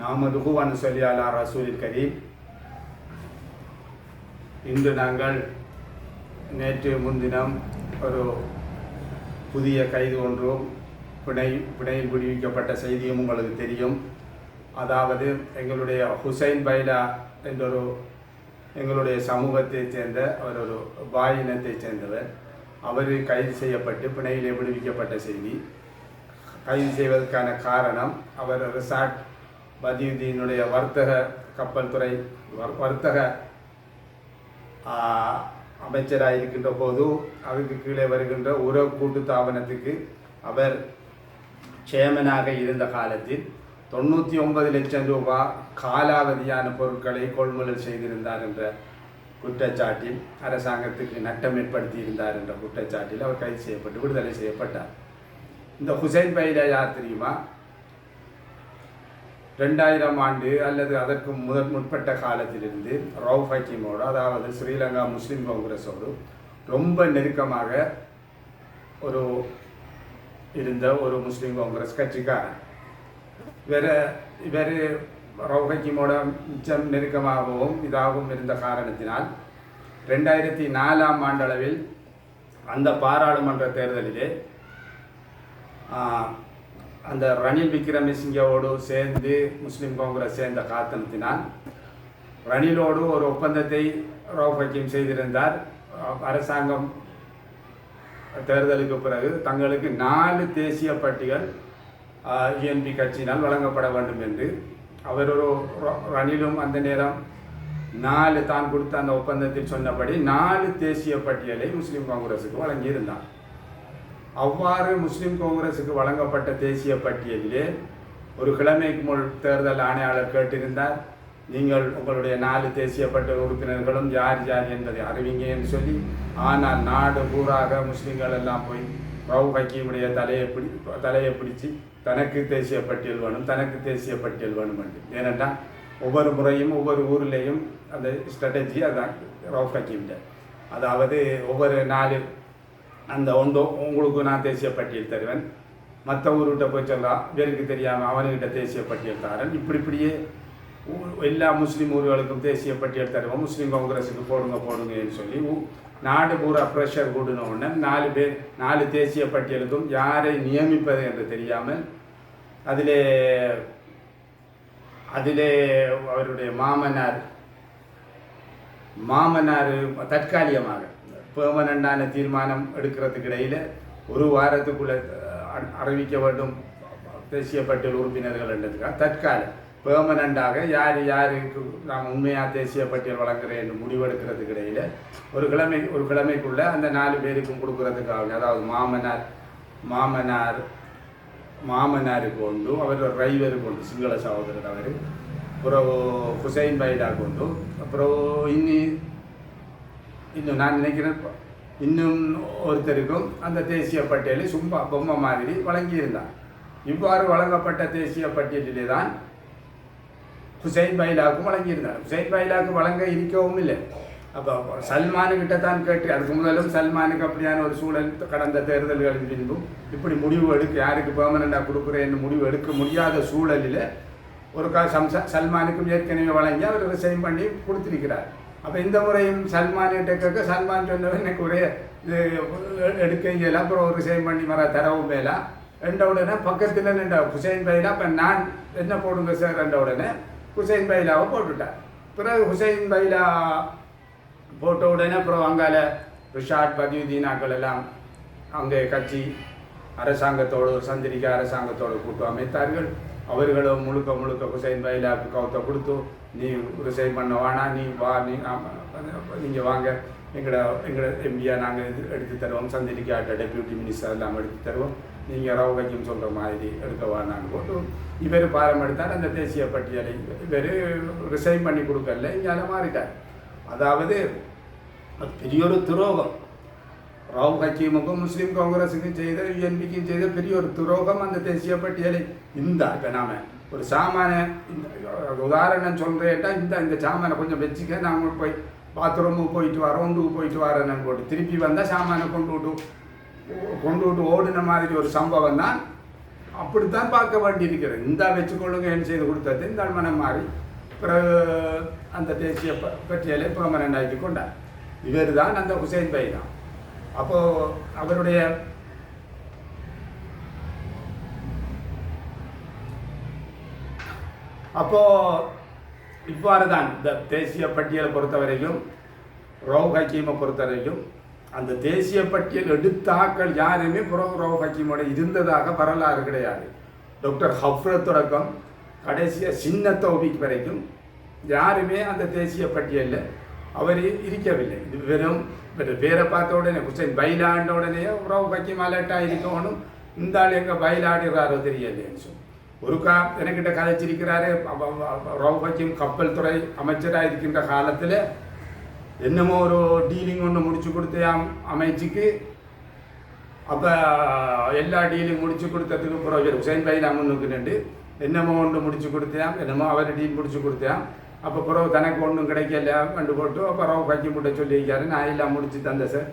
நாமதுகு அனுசல்லி அலா ரசூலில் கரீம். இன்று நாங்கள் நேற்று முன்தினம் ஒரு புதிய கைது ஒன்றும் பிணை பிணையில் விடுவிக்கப்பட்ட செய்தியும் உங்களுக்கு தெரியும். அதாவது எங்களுடைய ஹுசைன் பைலா என்றொரு எங்களுடைய சமூகத்தைச் சேர்ந்த அவர் ஒரு பாய் இனத்தைச் சேர்ந்தவர். அவர் கைது செய்யப்பட்டு பிணையிலே விடுவிக்கப்பட்ட செய்தி. கைது செய்வதற்கான காரணம் அவர் ரிசார்ட் பதியுதீனுடைய வர்த்தக கப்பல் துறை வர்- வர்த்தக அமைச்சராக இருக்கின்ற போது அவருக்கு கீழே வருகின்ற உறவு கூட்டுத்தாபனத்துக்கு அவர் சேர்மனாக இருந்த காலத்தில் தொண்ணூற்றி ஒன்பது லட்சம் ரூபாய் காலாவதியான பொருட்களை கொள்முதல் செய்திருந்தார் என்ற குற்றச்சாட்டில் அரசாங்கத்துக்கு நட்டம் ஏற்படுத்தி இருந்தார் என்ற குற்றச்சாட்டில் அவர் கைது செய்யப்பட்டு விடுதலை செய்யப்பட்டார். இந்த ஹுசைன் பைலா யார் தெரியுமா? ரெண்டாயிரம் ஆண்டு அல்லது அதற்கு முதல் முற்பட்ட காலத்திலிருந்து ரவுஃப் ஹக்கீமோடு அதாவது ஸ்ரீலங்கா முஸ்லீம் காங்கிரஸோடு ரொம்ப நெருக்கமாக ஒரு இருந்த ஒரு முஸ்லீம் காங்கிரஸ் கட்சிக்காரன். வேறு இவர் ரவுஃப் ஹக்கீமோட மிச்சம் நெருக்கமாகவும் இதாகவும் இருந்த காரணத்தினால் ரெண்டாயிரத்தி நாலாம் ஆண்டளவில் அந்த பாராளுமன்ற தேர்தலிலே அந்த ரணில் விக்ரமசிங்கவோடு சேர்ந்து முஸ்லீம் காங்கிரஸ் சேர்ந்த காரணத்தினால் ரணிலோடு ஒரு ஒப்பந்தத்தை ரோபக்கியம் செய்திருந்தார். அரசாங்கம் தேர்தலுக்கு பிறகு தங்களுக்கு நாலு தேசிய பட்டியல் யூஎன்பி கட்சியினால் வழங்கப்பட வேண்டும் என்று. அவர் ஒரு ரணிலும் அந்த நேரம் நாலு தான் கொடுத்த அந்த ஒப்பந்தத்தில் சொன்னபடி நாலு தேசிய பட்டியலை முஸ்லீம் காங்கிரஸுக்கு வழங்கியிருந்தார். அவ்வாறு முஸ்லிம் காங்கிரஸுக்கு வழங்கப்பட்ட தேசிய பட்டியலிலே ஒரு கிழமைக்கு முன் தேர்தல் ஆணையாளர் கேட்டிருந்தார். நீங்கள் உங்களுடைய நாலு தேசிய பட்டியல் உறுப்பினர்களும் யார் யார் என்பதை அறிவிங்க என்று சொல்லி ஆனால் நாடு பூராக முஸ்லீம்கள் எல்லாம் போய் ரவு ஹக்கீமுடைய தலையை பிடி தலையை பிடிச்சு தனக்கு தேசிய பட்டியல் வேணும் தனக்கு தேசிய பட்டியல் வேணும் என்று. ஏனென்றால் ஒவ்வொரு முறையும் ஒவ்வொரு ஊர்லேயும் அந்த ஸ்ட்ராட்டஜி அதான் ரவு ஹக்கீம்ட. அதாவது ஒவ்வொரு நாலு அந்த ஒன்று உங்களுக்கு நான் தேசிய பட்டியல் தருவேன். மற்ற ஊர்கிட்ட போய் சொல்கிறான் வேருக்கு தெரியாமல் அவனுக்கிட்ட தேசிய பட்டியல் தரேன். இப்படி இப்படியே எல்லா முஸ்லீம் ஊர்களுக்கும் தேசிய பட்டியல் தருவோம். முஸ்லீம் காங்கிரஸுக்கு போடுங்க போடுங்கன்னு சொல்லி நாடு பூரா ப்ரெஷர் கூடின உடனே நாலு பேர் நாலு தேசிய பட்டியலுக்கும் யாரை நியமிப்பது என்று தெரியாமல் அதிலே அதிலே அவருடைய மாமனார் மாமனார் தற்காலிகமாக பெர்மனண்டான தீர்மானம் எடுக்கிறதுக்கு இடையில் ஒரு வாரத்துக்குள்ள அறிவிக்க வேண்டும். தேசிய பட்டியல் உறுப்பினர்கள் என்றதுக்காக தற்காலம் பெர்மனண்டாக யார் யாருக்கு நாம் உண்மையாக தேசிய பட்டியல் வழங்குறேன் என்று முடிவெடுக்கிறதுக்கு இடையில் ஒரு கிழமை ஒரு கிழமைக்குள்ள அந்த நாலு பேருக்கும் கொடுக்கறதுக்காக அதாவது மாமனார் மாமனார் மாமனாருக்கு உண்டு அவர் டிரைவருக்கு கொண்டு சிங்கள சகோதரர் அவர் அப்புறம் ஹுசைன் பைடாக்கு உண்டு அப்புறம் இன்னி இன்னும் நான் நினைக்கிறேன் இன்னும் ஒருத்தருக்கும் அந்த தேசிய பட்டியலை சும்மா பொம்மை மாதிரி வழங்கியிருந்தார் இவ்வாறு வழங்கப்பட்ட தேசிய பட்டியலிலே தான் ஹுசைன் பைலாவுக்கும் வழங்கியிருந்தார். ஹுசைன் பைலாவுக்கு வழங்க இருக்கவும் இல்லை. அப்போ சல்மானுக்கிட்ட தான் கேட்டு அதுக்கு முதலும் சல்மானுக்கு அப்படியான ஒரு சூழல் கடந்த தேர்தல்களின் பின்பும் இப்படி முடிவு எடுக்க யாருக்கு பெர்மனண்டாக கொடுக்குறேன்னு முடிவு எடுக்க முடியாத சூழலில் ஒரு கா சம்சா சல்மானுக்கும் ஏற்கனவே வழங்கி அவர் ரிசைன் பண்ணி கொடுத்துருக்கிறார். அப்போ இந்த முறையும் சல்மான்கிட்ட கேட்க சல்மான் சொன்னவர் எனக்கு ஒரே இது எடுக்க இயலாம் அப்புறம் ஒரு ரிசைன் பண்ணி வர தரவும் மேலாம் ரெண்ட உடனே பக்கத்தில் நின்ற ஹுசைன் பைலா இப்போ நான் என்ன போடுங்க சார் ரெண்ட உடனே ஹுசைன் பைலாவை போட்டுட்டார் பிறகு ஹுசைன் பைலா போட்ட உடனே அப்புறம் அங்கால ரிஷாட் பதியுதீனாக்கள் எல்லாம் அங்கே கட்சி அரசாங்கத்தோடு சந்திரிக்க அரசாங்கத்தோடு கூட்டு அமைத்தார்கள். அவர்களும் முழுக்க முழுக்க ஹுசைன் பைலாவுக்கு கவுத்த கொடுத்து நீ ரிசைன் பண்ண வேணா நீ வா நீ நீங்கள் வாங்க. எங்களோட எங்களோட எம்பியா நாங்கள் இது எடுத்து தருவோம். சந்திரிக்காட்ட டெப்யூட்டி மினிஸ்டர் எல்லாம் எடுத்து தருவோம். நீங்கள் ரவு வைக்கும் சொல்கிற மாதிரி எடுக்க வேணான்னு போட்டு இவர் பாரம் எடுத்தார் அந்த தேசிய பட்டியலை இவர் ரிசைன் பண்ணி கொடுக்கல இங்கே மாறிட்டார். அதாவது அது பெரிய ஒரு துரோகம். ராவ் ஹக்கீமுக்கும் முஸ்லீம் காங்கிரஸுக்கும் செய்த யூஎன்பிக்கும் செய்த பெரிய ஒரு துரோகம் அந்த தேசிய பட்டியலை. இந்த இப்போ நாம ஒரு சாமான இந்த உதாரணம் சொல்கிறேன்ட்டா இந்த இந்த சாமானை கொஞ்சம் வச்சுக்க நாங்கள் போய் பாத்ரூமுக்கு போயிட்டு வரோம் ஒன்றுக்கு போயிட்டு வரேன்னு போட்டு திருப்பி வந்தால் சாமானை கொண்டு விட்டு கொண்டு விட்டு ஓடின மாதிரி ஒரு சம்பவம் தான். அப்படித்தான் பார்க்க வேண்டியிருக்கிறது. இந்த வச்சுக்கொள்ளுங்க என்ன செய்து கொடுத்தது? இந்த மனம் மாறி பிறகு அந்த தேசிய ப- பட்டியலை பெர்மனண்ட் ஆக்கி கொண்டார். இவர் தான் அந்த ஹுசைன் பை தான் அப்போது அவருடைய அப்போ இவ்வாறு தான் இந்த தேசிய பட்டியலை பொறுத்தவரைக்கும் ரவு ஹக்கீமை பொறுத்தவரைக்கும் அந்த தேசிய பட்டியல் எடுத்தாக்கள் யாருமே புறவு ரவு ஹக்கீமோட இருந்ததாக வரலாறு கிடையாது. டாக்டர் ஹஃப்ரத் தொடக்கம் கடைசியாக சின்ன தௌபிக் வரைக்கும் யாருமே அந்த தேசிய பட்டியலில் அவர் இருக்கவில்லை. இது வெறும் பேரை பார்த்த உடனே ஹுசைன் பைலாண்ட உடனே ரவு ஹக்கீம் அலர்ட்டாக இருக்கணும் இந்த ஆள் எங்கே பைலாடுறாரோ தெரியலைன்னு சொல்லி. ஒருக்கா எனக்கிட்ட கதைச்சிருக்கிறாரு ரவு கப்பல் துறை அமைச்சராக இருக்கின்ற காலத்தில் என்னமோ ஒரு டீலிங் ஒன்று முடிச்சு கொடுத்தாம் அமைச்சுக்கு அப்போ எல்லா டீலிங் முடிச்சு கொடுத்ததுக்கு அப்புறம் ஹுசைன் பை நான் நின்று என்னமோ ஒன்று முடிச்சு கொடுத்தேன் என்னமோ அவர் டீல் முடிச்சு கொடுத்தேன் அப்போ பிறகு தனக்கு ஒன்றும் கிடைக்கல கண்டு போட்டு அப்போ ரவு கட்சி முட்டை சொல்லியிருக்காரு நான் எல்லாம் முடிச்சு தந்தேன் சார்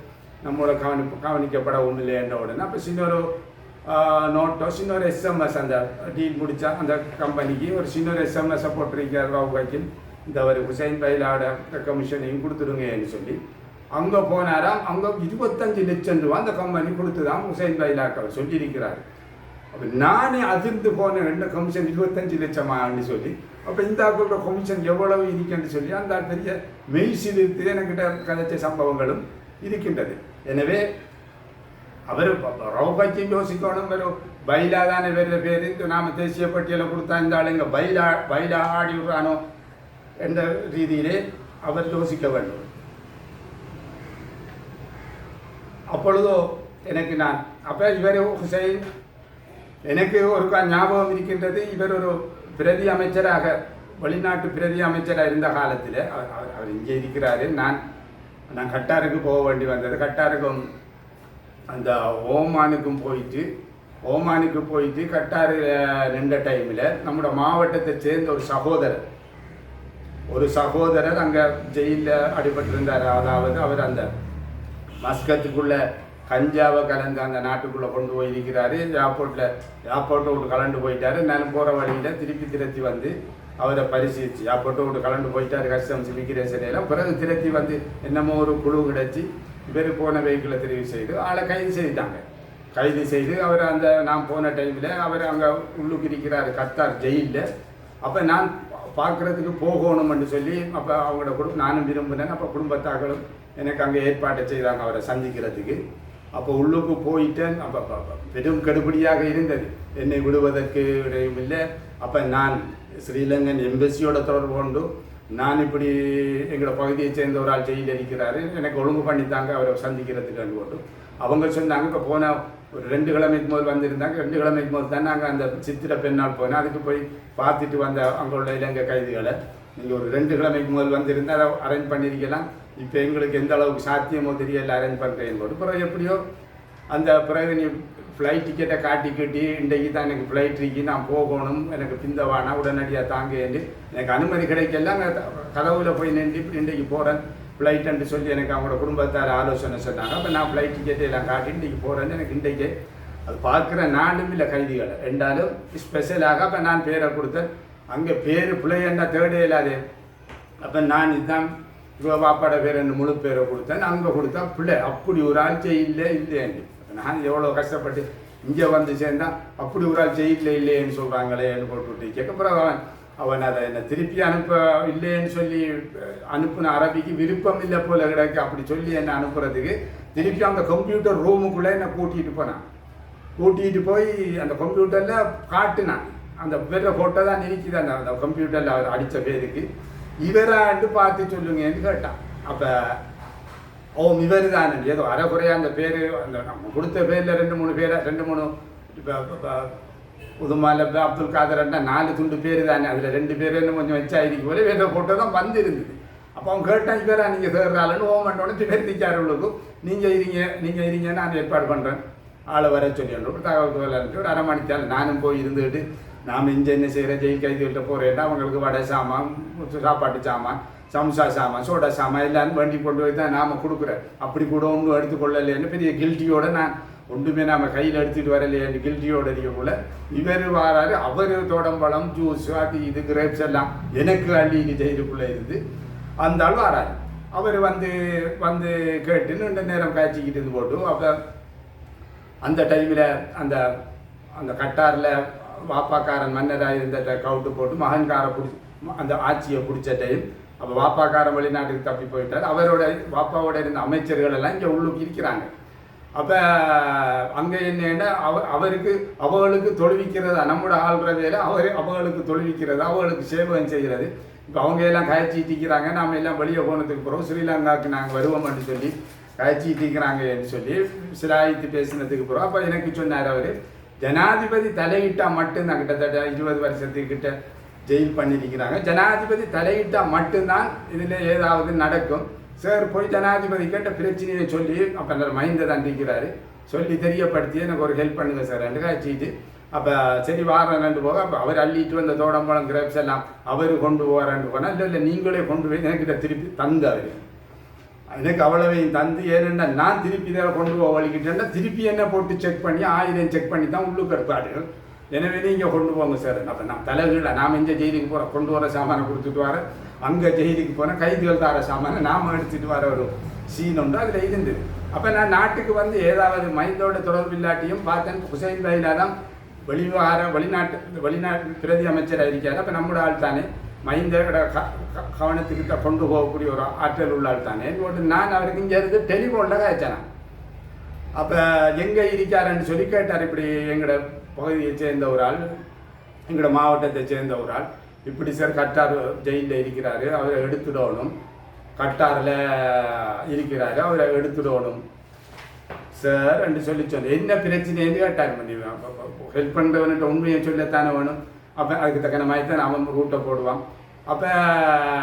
நம்மளோட கவனி கவனிக்கப்பட ஒன்றும் இல்லைன்ற உடனே அப்போ சின்ன ஒரு நோட்டோ சின்ன ஒரு எஸ்எம்எஸ் அந்த டீல் முடித்தா அந்த கம்பெனிக்கு ஒரு சின்ன ஒரு எஸ்எம்எஸ்ஸை போட்டிருக்கார் ராவ் காக்கில் இந்த ஒரு ஹுசைன் பைலாட கமிஷனையும் கொடுத்துருங்கன்னு சொல்லி. அங்கே போனாராம் அங்கே இருபத்தஞ்சு லட்சம் ரூபா அந்த கம்பெனி கொடுத்துதான் ஹுசைன் பைலாக்கு சொல்லியிருக்கிறார். அப்போ நானே அதிர்ந்து போனேன் ரெண்டு கமிஷன் இருபத்தஞ்சு லட்சமான்னு சொல்லி. அப்போ இந்த ஆக்களோட கமிஷன் எவ்வளவு இருக்குன்னு சொல்லி அந்த பெரிய மெய் எனக்கிட்ட கதைச்ச சம்பவங்களும் இருக்கின்றது. எனவே அவர் ரவுபாக்கியம் யோசிக்கணும் வெறும் பைலா தானே வேறு பேர் இந்த நாம தேசிய பட்டியலை கொடுத்தா இந்த ஆளுங்க பைலா பைலா ஆடி விடுறானோ என்ற ரீதியிலே அவர் யோசிக்க வேண்டும் அப்பொழுதோ எனக்கு நான் அப்போ இவர் ஹுசைன் எனக்கு ஒரு கா- ஞாபகம் இருக்கின்றது இவர் ஒரு பிரதி அமைச்சராக வெளிநாட்டு பிரதி அமைச்சராக இருந்த காலத்தில் அவர் அவர்- அவர் இங்கே இருக்கிறாரு நான் நான் கட்டாருக்கு போக வேண்டி வந்தது கட்டாருக்கும் அந்த ஓமானுக்கும் போயிட்டு ஓமானுக்கு போயிட்டு கட்டாரு நின்ற டைமில் நம்மளோட மாவட்டத்தை சேர்ந்த ஒரு சகோதரர். ஒரு சகோதரர் அங்கே ஜெயிலில் அடிபட்டிருந்தார். அதாவது அவர் அந்த மஸ்கத்துக்குள்ள கஞ்சாவை கலந்து அந்த நாட்டுக்குள்ளே கொண்டு போய் இருக்கிறாரு. ஏர்போர்ட்டில் ஏர்போர்ட்டை விட்டு கலந்து போயிட்டாரு. நான் போகிற வழியில் திருப்பி திரத்தி வந்து அவரை பரிசீலிச்சு. ஏர்போர்ட்டை விட்டு கலந்து போயிட்டாரு. கஸ்டம்ஸ் இமிகிரேஷன் எல்லாம். பிறகு திரத்தி வந்து என்னமோ ஒரு குழு கிடச்சி இவர் போன வெஹிக்கிளை தெரிவு செய்து ஆளை கைது செய்துட்டாங்க. கைது செய்து அவர் அந்த நான் போன டைமில் அவர் அங்கே உள்ளுக்கு இருக்கிறார் கத்தார் ஜெயிலில். அப்போ நான் பார்க்குறதுக்கு போகணும்னு சொல்லி அப்போ அவங்களோட குடும்பம் நானும் விரும்பினேன். அப்போ குடும்பத்தாக்களும் எனக்கு அங்கே ஏற்பாட்டை செய்தாங்க அவரை சந்திக்கிறதுக்கு. அப்போ உள்ளுக்கு போயிட்டேன். அப்போ பெரும் கடுபடியாக இருந்தது. என்னை விடுவதற்கு இடையும் இல்லை. அப்போ நான் ஸ்ரீலங்கன் எம்பசியோட தொடர்பு கொண்டு நான் இப்படி எங்களோட பகுதியை சேர்ந்த ஒரு ஆள் ஜெயில் இருக்கிறாரு. எனக்கு ஒழுங்கு பண்ணி தாங்க அவரை சந்திக்கிறதுக்கு போட்டு அவங்க சொன்னாங்க இப்போ போன ஒரு ரெண்டு கிழமைக்கு முதல் வந்திருந்தாங்க. ரெண்டு கிழமைக்கு முதல் தான் நாங்கள் அந்த சித்திர பெண்ணால் போனோம். அதுக்கு போய் பார்த்துட்டு வந்த அங்கே இலங்கை கைதிகளை நீங்கள் ஒரு ரெண்டு கிழமைக்கு முதல் வந்திருந்தால் அதை அரேஞ்ச் பண்ணியிருக்கலாம் இப்போ எங்களுக்கு எந்த அளவுக்கு சாத்தியமோ தெரியல அரேஞ்ச் பண்ணுறேன் போட்டு பிறகு எப்படியோ அந்த பிறகு நீ ஃப்ளைட் டிக்கெட்டை காட்டி கட்டி இன்றைக்கு தான் எனக்கு ஃப்ளைட் இருக்கு நான் போகணும் எனக்கு பிந்தவானா உடனடியாக தாங்க என்று எனக்கு அனுமதி கிடைக்கல. நான் கதவுல போய் நின்று இன்றைக்கு போகிறேன் ஃப்ளைட்டுன்னு சொல்லி எனக்கு அவங்களோட குடும்பத்தார் ஆலோசனை சொன்னாங்க. அப்போ நான் ஃப்ளைட் டிக்கெட்டை எல்லாம் காட்டி இன்றைக்கு போகிறேன்னு எனக்கு இன்றைக்கு அது பார்க்குற நானும் இல்லை கைதிகளை. ரெண்டாலும் ஸ்பெஷலாக அப்போ நான் பேரை கொடுத்தேன். அங்கே பேர் பிள்ளையண்டா தேடே இல்லாதே அப்போ நான் இதுதான் இவ்வளோ பாப்பாட பேர் ரெண்டு முழு பேரை கொடுத்தேன். அங்கே கொடுத்தா பிள்ளை அப்படி ஒரு ஆள் இல்லை இல்லைன்னு நான் எவ்வளோ கஷ்டப்பட்டு இங்கே வந்து சேர்ந்தா அப்படி ஒரு ஆள் இல்லை இல்லையேன்னு சொல்கிறாங்களேன்னு போட்டு கேட்கப்புறம் அவன் அவன் அதை என்னை திருப்பி அனுப்ப இல்லைன்னு சொல்லி அனுப்புன அரபிக்கு விருப்பம் இல்லை போல கிடக்கு. அப்படி சொல்லி என்னை அனுப்புறதுக்கு திருப்பி அந்த கம்ப்யூட்டர் ரூமுக்குள்ளே என்னை கூட்டிகிட்டு போனான். கூட்டிகிட்டு போய் அந்த கம்ப்யூட்டரில் காட்டுனான். அந்த வெற ஃபோட்டோ தான் இருக்குது அந்த அந்த கம்ப்யூட்டரில் அவர் அடித்த பேருக்கு. இவராண்டு பார்த்து சொல்லுங்கன்னு கேட்டான். அப்போ ஓம் இவர் தானே ஏதோ அரைக்குறையா அந்த பேர் அந்த நம்ம கொடுத்த பேரில் ரெண்டு மூணு பேரை ரெண்டு மூணு இப்போ புதுமால அப்துல் காதர்னா நாலு துண்டு பேர் தானே அதில் ரெண்டு பேர் கொஞ்சம் வச்சாயிருக்கு போல வேற போட்டோ தான் வந்துருந்தது. அப்போ அவன் கேட்டான் இவரா நீங்கள் சேர்றாளுன்னு ஓம் பண்ணோடனே பேர் நிற்காரவங்களுக்கும் நீங்கள் இருங்க நீங்கள் இருங்க நான் ஏற்பாடு பண்ணுறேன் ஆளை வர சொல்லி அனுப்பி தகவல் சொல்லி ஒரு அரை மணித்தால் நானும் போய் இருந்துக்கிட்டு நாம் இங்கே என்ன செய்கிற ஜெயில் கைதிகள்கிட்ட போகிறேன்னா அவங்களுக்கு வடை சாமான் சாப்பாட்டு சாமான். சம்சா சாமான் சோடா சாமான் எல்லாரும் வண்டி கொண்டு போய் தான் நாம் கொடுக்குறேன் அப்படி கூட ஒன்றும் எடுத்துக்கொள்ளலைன்னு பெரிய கில்ட்டியோட நான் ஒன்றுமே நாம் கையில் எடுத்துகிட்டு வரலையான்னு கில்ட்டியோட இருக்கக்குள்ள இவர் வராரு அவர் தோடம்பழம் ஜூஸ் அது இது கிரேப்ஸ் எல்லாம் எனக்கு அள்ளி செய்துக்குள்ள இருந்து அந்த ஆள் வராரு அவர் வந்து வந்து கேட்டு நீண்ட நேரம் காய்ச்சிக்கிட்டு இருந்து போட்டு அப்போ அந்த டைமில் அந்த அந்த கட்டாரில் வாப்பாக்காரன் மன்னராக இருந்த கவுட்டு போட்டு மகன்கார பிடிச்சி அந்த ஆட்சியை பிடிச்ச டைம் அப்போ வாப்பாக்காரன் வெளிநாட்டுக்கு தப்பி போயிட்டார். அவரோட வாப்பாவோட இருந்த அமைச்சர்கள் எல்லாம் இங்கே உள்ளுக்கு இருக்கிறாங்க. அப்போ அங்கே என்னன்னா அவ அவருக்கு அவர்களுக்கு தொழுவிக்கிறதா நம்மளோட ஆள்ற வேலை அவர் அவர்களுக்கு தொழுவிக்கிறது அவர்களுக்கு சேவகம் செய்கிறது. இப்போ அவங்க எல்லாம் காய்ச்சிட்டு இருக்கிறாங்க நாம எல்லாம் வெளியே போனதுக்கு பிறகு ஸ்ரீலங்காவுக்கு நாங்கள் வருவோம்னு சொல்லி காய்ச்சிட்டு சொல்லி சிலாயித்து பேசினதுக்கு பிறகு அப்போ எனக்கு சொன்னார் அவர் ஜனாதிபதி தலையிட்டால் மட்டும்தான் கிட்டத்தட்ட இருபது வருஷத்துக்கிட்ட ஜெயில் பண்ணியிருக்கிறாங்க ஜனாதிபதி தலையிட்டால் மட்டும்தான் இதில் ஏதாவது நடக்கும். சார் போய் ஜனாதிபதி கேட்ட பிரச்சனையை சொல்லி அப்போ மைந்த தண்டிக்கிறாரு சொல்லி தெரியப்படுத்தி எனக்கு ஒரு ஹெல்ப் பண்ணுங்கள் சார். ரெண்டு காய்ச்சிட்டு அப்போ சரி வாரம் ரெண்டு போக. அப்போ அவர் அள்ளிட்டு வந்த தோடம்பழம் கிரேப்ஸ் எல்லாம் அவர் கொண்டு போகிறான்னு போனால் இல்லை இல்லை நீங்களே கொண்டு போய் என்கிட்ட திருப்பி தந்து அவர். எனக்கு அவ்வளவையும் தந்து ஏனென்னா நான் திருப்பி இதில் கொண்டு போக வலிக்கிட்டேன்னா திருப்பி என்ன போட்டு செக் பண்ணி ஆயிரம் செக் பண்ணி தான் உள்ளுக்கு இருப்பாரு எனவே நீங்கள் கொண்டு போங்க சார். அப்போ நான் தலைகீழ நாம் இந்த ஜெயிலுக்கு போகிற கொண்டு வர சாமானை கொடுத்துட்டு வர. அங்கே ஜெயிலுக்கு போனால் கைதுகள் தார சாமானை நாம் எடுத்துட்டு வர ஒரு சீன் உண்டு. அதில் இருந்தது அப்போ நான் நாட்டுக்கு வந்து ஏதாவது மைந்தோட தொடர்பு இல்லாட்டியும் பார்த்தேன். ஹுசைன் பைலா தான் வெளிவார வெளிநாட்டு வெளிநாட்டு பிரதி அமைச்சராக இருக்காரு. அப்போ நம்மளோட ஆள் தானே. மைந்தோட க- க- கவனத்துக்கு கொண்டு போகக்கூடிய ஒரு ஆற்றல் உள்ள ஆள் தானே. போட்டு நான் அவருக்கு இங்கே இருந்து டெலிஃபோனில் காய்ச்சானேன் அப்போ எங்கே இருக்காருன்னு சொல்லி கேட்டார் இப்படி எங்களோட பகுதியை சேர்ந்த ஒரு ஆள் எங்களோட மாவட்டத்தை சேர்ந்த ஒரு ஆள். இப்படி சார் கட்டார் ஜெயிலில் இருக்கிறாரு அவரை எடுத்துடணும். கட்டாரில் இருக்கிறாரு அவரை எடுத்துடணும். சார் என்று சொல்லி சொன்னேன் என்ன பிரச்சனைன்னு கேட்டார் பண்ணி ஹெல்ப் பண்ணுறவன்கிட்ட உண்மையை சொல்லத்தானே வேணும்? அப்போ அதுக்கு தக்கன மாதிரி தான் அவன் ரூட்டை போடுவான். அப்போ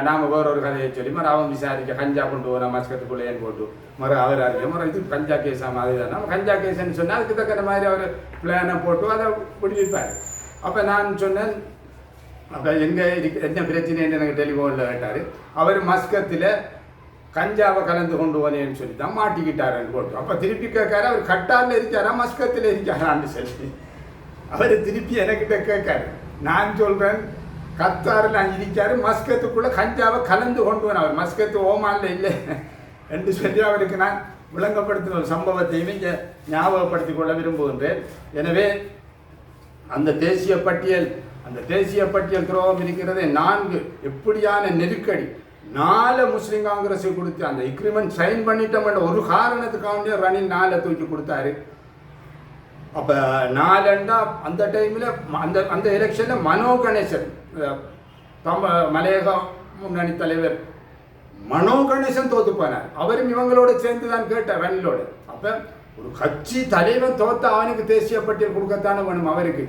நாம் வேற ஒரு கதையை சொல்லி மறு அவன் விசாரிக்க கஞ்சா கொண்டு போன மஸ்கத்துக்குள்ளேன்னு போட்டு? மறு அவர் அறிய மறு இது கஞ்சா கேஸ் மாதிரி தான் கஞ்சா கேஸ்ன்னு சொன்னால் அதுக்கு தக்கிற மாதிரி அவர் பிளானை போட்டு அதை விடுவிப்பார் அப்போ நான் சொன்னேன் அப்போ எங்கே இருக்கு என்ன பிரச்சனைன்னு எனக்கு டெலிஃபோனில் கேட்டார். அவர் மஸ்கத்தில் கஞ்சாவை கலந்து கொண்டு வரேன்னு சொல்லி தான் மாட்டிக்கிட்டாருன்னு போட்டு. அப்போ திருப்பி கேட்காரு அவர் கட்டாரில் இருக்காரா மஸ்கத்தில் இருக்காரான்னு சொல்லி. அவர் திருப்பி எனக்கிட்ட கேட்காரு. நான் சொல்கிறேன் கத்தாரில் இருக்காரு மஸ்கத்துக்குள்ளே கஞ்சாவை கலந்து கொண்டு வர அவர். மஸ்கத்து ஓமானில் இல்லை. என்று சொல்லி அவருக்கு நான் விளங்கப்படுத்தின ஒரு சம்பவத்தையும் இங்கே ஞாபகப்படுத்திக் கொள்ள விரும்புகின்றேன். எனவே அந்த தேசிய பட்டியல் அந்த தேசிய பட்டியல் துரோகம் இருக்கிறதே. நான்கு எப்படியான நெருக்கடி. நாலு முஸ்லீம் காங்கிரஸுக்கு கொடுத்து அந்த எக்ரிமெண்ட் சைன் பண்ணிட்டோம் ஒரு காரணத்துக்காக ரணில் நாளை தூக்கி கொடுத்தாரு. அப்போ நாலண்டா அந்த டைமில் அந்த அந்த எலெக்ஷனில் மனோ கணேசன் தம மலையக முன்னணி தலைவர். மனோ கணேசன் தோத்து போனார். அவரும் இவங்களோட சேர்ந்து தான் கேட்டார் ரணிலோட. அப்போ ஒரு கட்சி தலைவன் தோத்த அவனுக்கு தேசிய பட்டியல் கொடுக்கத்தானே வேணும் அவருக்கு.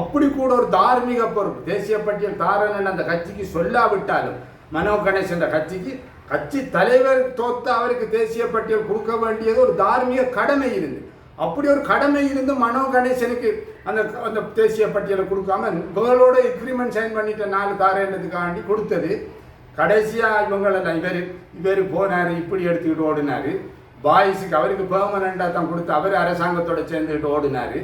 அப்படி கூட ஒரு தார்மீக பொறுப்பு. தேசிய பட்டியல் தாரன் அந்த கட்சிக்கு சொல்லாவிட்டாலும் மனோ கணேசன் கட்சிக்கு கட்சி தலைவர் தோத்த அவருக்கு தேசிய பட்டியல் கொடுக்க வேண்டியது ஒரு தார்மீக கடமை இருந்து அப்படி ஒரு கடமை இருந்து மனோ கணேசனுக்கு அந்த அந்த தேசிய பட்டியலை கொடுக்காம இவங்களோட எக்ரிமெண்ட் சைன் பண்ணிட்ட நாலு தாரேன்றதுக்காண்டி கொடுத்தது. கடைசியாக இவங்களெல்லாம் இவர் இவர் போனார் இப்படி எடுத்துக்கிட்டு ஓடினாரு. பாய்ஸுக்கு அவருக்கு பெர்மனண்டாக தான் கொடுத்து அவர் அரசாங்கத்தோட சேர்ந்துக்கிட்டு ஓடினாரு.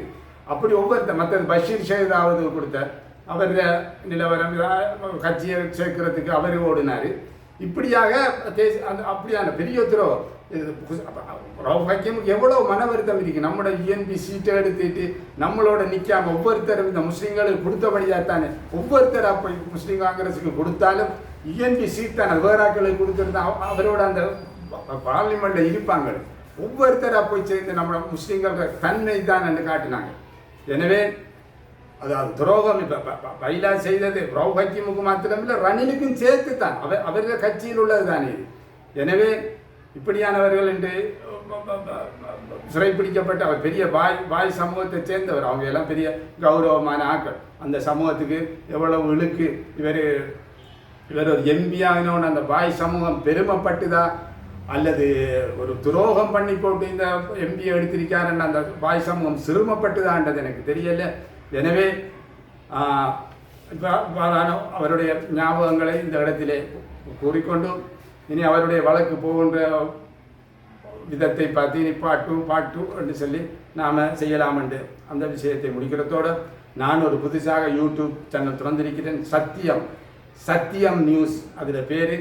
அப்படி ஒவ்வொருத்த மற்றது பஷீர் ஷேதாவது கொடுத்த அவர் நிலவரம் கட்சியை சேர்க்கறதுக்கு அவர் ஓடினாரு. இப்படியாக தேசிய அந்த அப்படியான பெரிய துரோகம் இது குஸ்- ஹக்கீமுக்கு எவ்வளோ மன வருத்தம் இருக்குது நம்மளோட இஎன்பி சீட்டை எடுத்துட்டு நம்மளோட நிற்காம ஒவ்வொருத்தரும் இந்த முஸ்லீம்களுக்கு கொடுத்தபடியாக தானே? ஒவ்வொருத்தர் அப்போ முஸ்லீம் காங்கிரஸுக்கு கொடுத்தாலும் இஎன்பி சீட் தானே? வேறாக்களுக்கு கொடுத்துருந்தா அவரோட அந்த பார்லிமெண்ட்டில் இருப்பாங்க ஒவ்வொருத்தராக போய் சேர்ந்து நம்மளோட முஸ்லீம்கள் தன்மை தான் என்று காட்டினாங்க. எனவே அதாவது துரோகம். இப்போ பைலா செய்தது ரவு ஹக்கீமுக்கு மாத்திரமில்லை ரணிலுக்கும் சேர்த்து தான் அவர் அவர்கள் கட்சியில் உள்ளது தானே இது. எனவே இப்படியானவர்கள் என்று சிறைப்பிடிக்கப்பட்ட அவர் பெரிய வாய் வாய் சமூகத்தை சேர்ந்தவர். அவங்க எல்லாம் பெரிய கௌரவமான ஆக்கள் அந்த சமூகத்துக்கு எவ்வளவு இழுக்கு. இவர் இவர் ஒரு எம்பியாகினோன்னு அந்த வாய் சமூகம் பெருமைப்பட்டுதா? அல்லது ஒரு துரோகம் பண்ணி போட்டு இந்த எம்பியை எடுத்திருக்காருன்னு அந்த வாய் சமூகம் சிறுமப்பட்டுதான்றது எனக்கு தெரியல. எனவே ஆஹ், அவருடைய ஞாபகங்களை இந்த இடத்திலே கூறிக்கொண்டு இனி அவருடைய வழக்கு போகின்ற விதத்தை பார்த்து இனி பாட்டு பாட்டு என்று சொல்லி நாம் செய்யலாமென்று அந்த விஷயத்தை முடிக்கிறதோடு நான் ஒரு புதுசாக யூடியூப் சேனல் திறந்திருக்கிறேன். சத்தியம். சத்தியம் நியூஸ் அதில் பேர்.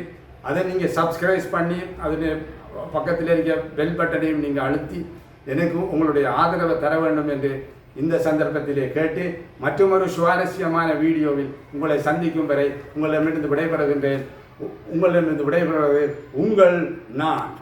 அதை நீங்கள் சப்ஸ்கிரைப் பண்ணி அதில் பக்கத்தில் இருக்க பெல் பட்டனையும் நீங்கள் அழுத்தி எனக்கு உங்களுடைய ஆதரவை தர வேண்டும் என்று இந்த சந்தர்ப்பத்திலே கேட்டு மற்றொரு சுவாரஸ்யமான வீடியோவில் உங்களை சந்திக்கும் வரை உங்களிடமிருந்து விடைபெறுகின்றேன். உங்களிடமிருந்து விடைபெறுவது உங்கள் நான்.